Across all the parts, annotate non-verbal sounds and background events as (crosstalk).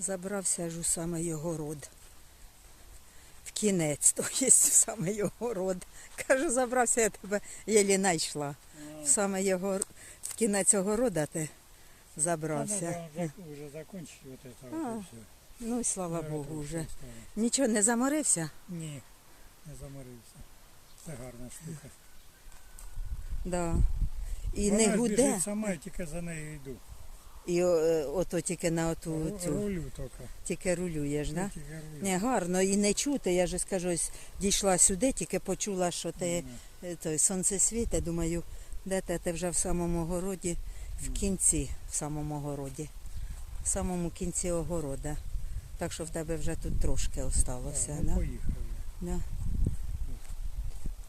Забрався ж у саме його род. В кінець, (laughs) то є в саме його род. Кажу, забрався, я тебе єлі знайшла. В саме його в кінець огорода ти забрався. Уже (laughs) А, вот и все. Ну, і слава Богу, вже. Нічого не заморився? Ні, не заморився. Це гарна штука. Да. І Вона не гуде. біжить сама, я тільки за нею йду. І е, ото тільки на оту цю, Рулю тільки. тільки рулюєш, да? Рулю. Не, гарно і не чути. Я ж скажу, ось дійшла сюди, тільки почула, що ти е, той сонце світе. Думаю, де ти, ти вже в самому городі, в кінці, в самому городі, в самому кінці огорода. Так що в тебе вже тут трошки осталося, Так, да? ну, поїхав я. Да.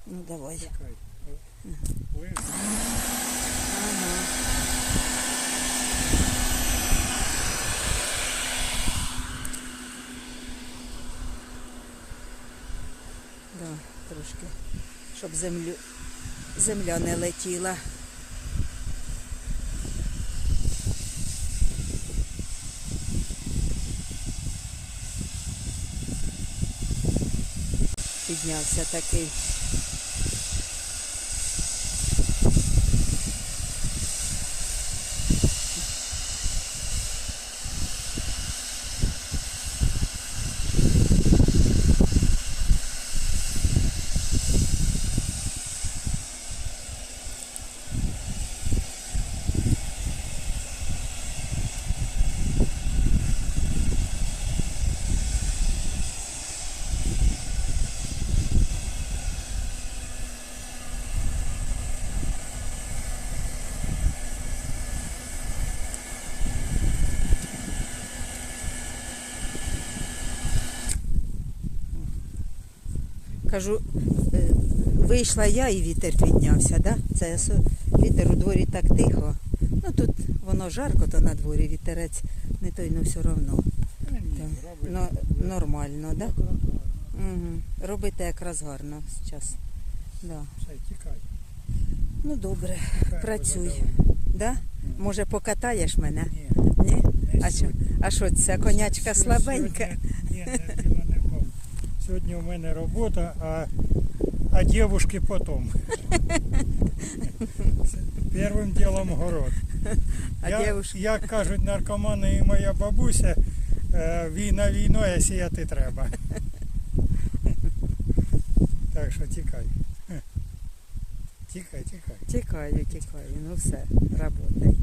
Ну давай. Чекай. Да, трошки, щоб землю, земля не летіла. Піднявся такий. Кажу, е, вийшла я і вітер піднявся, да? Це вітер у дворі так тихо. Ну тут воно жарко, то на дворі вітерець не той, ну все одно. Так. Ну, нормально, да? Так, так. Угу. Робите якраз гарно зараз. Да. Ну добре, Працюй. да? Може покатаєш мене? Ні? А що, а ця конячка слабенька? Сьогодні, ні, не, Діма, не пом. Сьогодні у мене робота, а, а дівушки потім. (laughs) Першим ділом город. А я, Як кажуть наркомани і моя бабуся, е, війна війною, а сіяти треба. Так що тікай. Тікай, тікай. Тікаю, тікаю, ну все, работай.